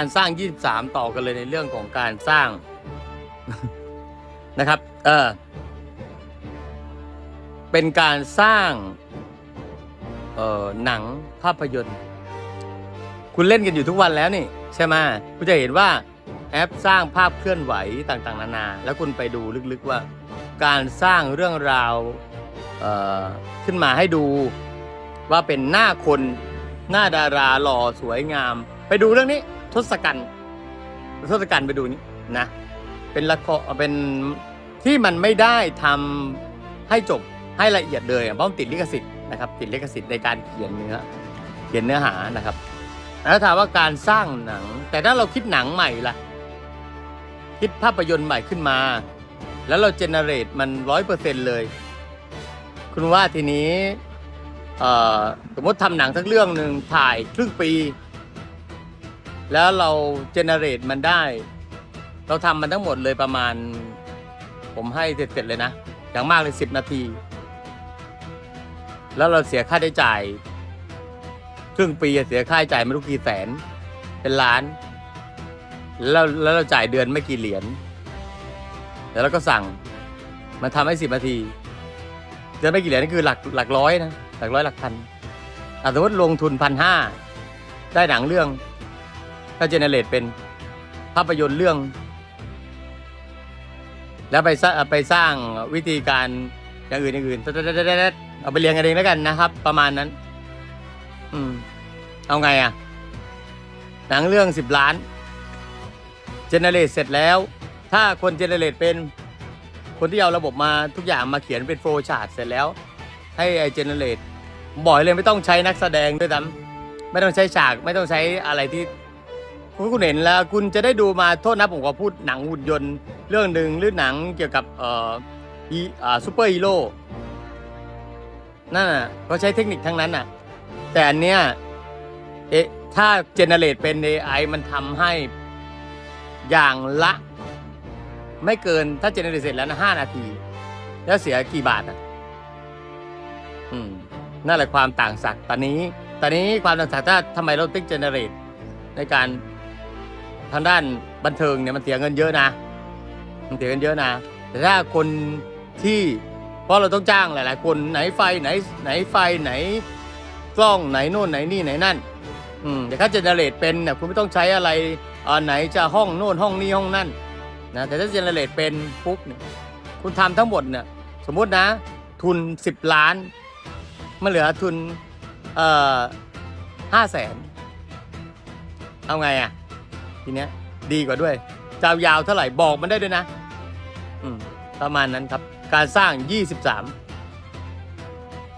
การสร้าง 23 ต่อกันเลยในเรื่องของการสร้างนะครับ เออเป็นการสร้าง เอ่อหนังภาพยนตร์ คุณเล่นกันอยู่ทุกวันแล้วนี่ ใช่ไหมคุณจะเห็นว่าแอปสร้างภาพเคลื่อนไหวต่างๆ นานา แล้วคุณไปดูลึกๆว่า การสร้างเรื่องราวเอ่อขึ้นมาให้ดูว่าเป็นหน้าคนหน้าดาราหล่อสวยงาม ไปดูเรื่องนี้ ทศกัณฐ์ทศกัณฐ์ไปดูนี่นะ เป็นละครเป็นที่มันไม่ได้ทำให้จบให้ละเอียดเลยเพราะมันติดลิขสิทธิ์นะครับติดลิขสิทธิ์ในการเขียนเนื้อเขียนเนื้อหานะครับแล้วถามว่าการสร้างหนัง แต่ถ้าเราคิดหนังใหม่ล่ะ คิดภาพยนตร์ใหม่ขึ้นมา แล้วเราเจเนเรตมันร้อยเปอร์เซ็นเลย คุณว่าทีนี้สมมติทำหนังทั้งเรื่องหนึ่งถ่ายครึ่งปี แล้วเราเจเนเรตมันได้ เราทำมันทั้งหมดเลยประมาณ ผมให้เสร็จๆเลยนะ อย่างมากเลยสิบนาที แล้วเราเสียค่าใช้จ่าย ครึ่งปีอะเสียค่าใช้จ่ายไม่รู้กี่แสน เป็นล้าน แล้วแล้วเราจ่ายเดือนไม่กี่เหรียญแล้วเราก็สั่งมาทำให้สิบนาที เดือนไม่กี่เหรียญนี่คือหลักหลักร้อยนะหลักร้อยหลักพันสมมติลงทุนพันห้าได้หนังเรื่อง ถ้าเจเนเรตเป็นภาพยนตร์เรื่อง แล้วไปสร้างไปสร้างวิธีการอย่างอื่นอย่างอื่นเอาไปเรียงกันเองแล้วกันนะครับ ประมาณนั้น อืม เอาไงอะหนังเรื่องสิบล้านเจเนเรตเสร็จแล้ว ถ้าคนเจเนเรตเป็นคนที่เอาระบบมาทุกอย่างมาเขียนเป็นโฟล์ชาร์ตเสร็จแล้ว ให้ไอเจเนเรตบ่อยเลยไม่ต้องใช้นักแสดงด้วยซ้ำไม่ต้องใช้ฉาก ไม่ต้องใช้อะไรที่ คุณคุณเห็นแล้วคุณจะได้ดูมาโทษนะผมก็พูดหนังหุ่นยนต์เรื่องหนึ่งหรือหนังเกี่ยวกับเอ่ออีอ่าซูเปอร์ฮีโร่นั่นน่ะเขาใช้เทคนิคทั้งนั้นน่ะ แต่อันเนี้ยเอ๊ะถ้าเจเนเรตเป็น AI มันทำให้อย่างละ ไม่เกินถ้าเจเนเรตเสร็จแล้วนะห้านาที แล้วเสียกี่บาทอะ อืมนั่นแหละความต่างศักย์ตอนนี้ ตอนนี้ความต่างศักย์ถ้าทำไมเราติ๊กเจเนเรตในการ ทางด้านบันเทิงเนี่ยมันเสียเงินเยอะนะ มันเสียเงินเยอะนะ แต่ถ้าคนที่เพราะเราต้องจ้างหลาย ๆ คนไหนไฟไหนไหนไฟไหนกล้องไหนโน่นไหนนี่ไหนนั่น อืมแต่ถ้าเจเนเรตเป็นเนี่ยคุณไม่ต้องใช้อะไรอ่าไหนจะห้องโน่นห้องนี้ห้องนั่นนะแต่ถ้าเจเนเรตเป็นปุ๊บเนี่ยคุณทำทั้งหมดเนี่ยสมมุตินะ ทุนสิบล้านมันเหลือทุนเอ่อห้าแสนเอาไงอะ ทีเนี้ยดีกว่าด้วยจะเอายาวเท่าไหร่บอกมันได้ด้วยนะ อืมประมาณนั้นครับ การสร้าง 23